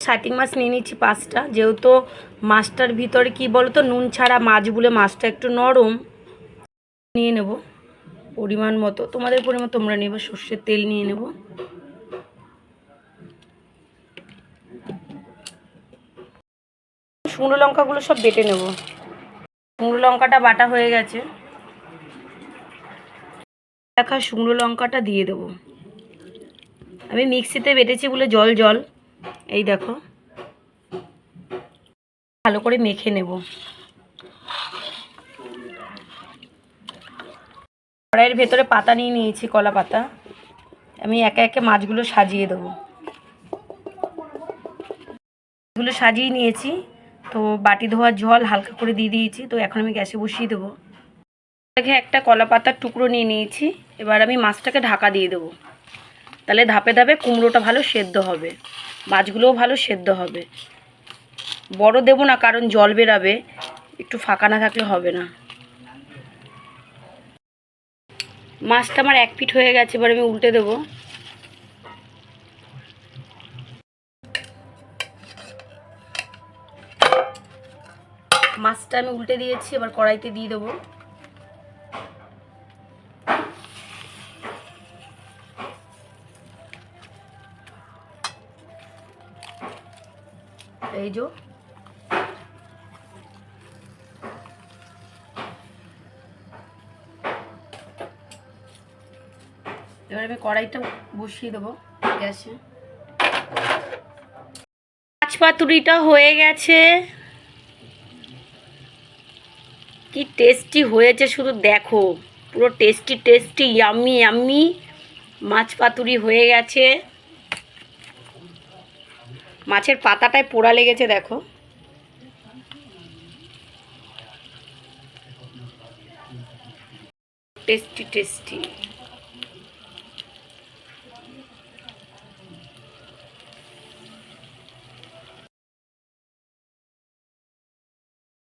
Shirting মাছ নিয়ে নিচ্ছি পাঁচটা। যেহেতু মাছটার ভিতরে কি বলতো, নুন ছাড়া মাছ বলে মাছটা একটু নরম। নিয়ে নেব পরিমাণ মতো। তোমাদের পরিমাণ তোমরা নেবে, সর্ষের তেল নিয়ে নেব। শুকনো লঙ্কাগুলো সব বেটে নেব। শুকনো লঙ্কাটা বাটা হয়ে গেছে। দেখা শুকনো লঙ্কাটা দিয়ে দেবো। আমি মিক্সিতে বেটেছি বলে জল জল। এই দেখো। ভালো করে মেখে নেব। কড়াইয়ের ভেতরে পাতা নিয়ে নিয়েছি, কলা পাতা। আমি একে একে মাছগুলো সাজিয়ে দেবো। মাছগুলো সাজিয়ে নিয়েছি, তো বাটি ধোয়ার জল হালকা করে দিয়ে দিয়েছি, তো এখন আমি গ্যাসে বসিয়ে দেবো। দেখে একটা কলা পাতার টুকরো নিয়ে নিয়েছি, এবার আমি মাছটাকে ঢাকা দিয়ে দেবো। তাহলে ধাপে ধাপে কুমড়োটা ভালো সেদ্ধ হবে। মাছগুলোও ভালো সেদ্ধ হবে। বড় দেবো না, কারণ জল বেরাবে, একটু ফাঁকা না থাকলে হবে না। মাছটা আমার এক ফিট হয়ে গেছে, এবার আমি উল্টে দেবো। মাছটা আমি উল্টে দিয়েছি, এবার কড়াইতে দিয়ে দেবো। এই যো। এবার আমি কড়াইটা বসিয়ে দেবো গ্যাসে। পাতুরিটা হয়ে গেছে। কি টেস্টি হয়েছে শুধু দেখো। পুরো টেস্টি টেস্টি ইয়াম্মি ইয়াম্মি মাছ পাতুরি হয়ে গেছে। মাছের পাতাটায় পোড়া লেগেছে দেখো। Tasty tasty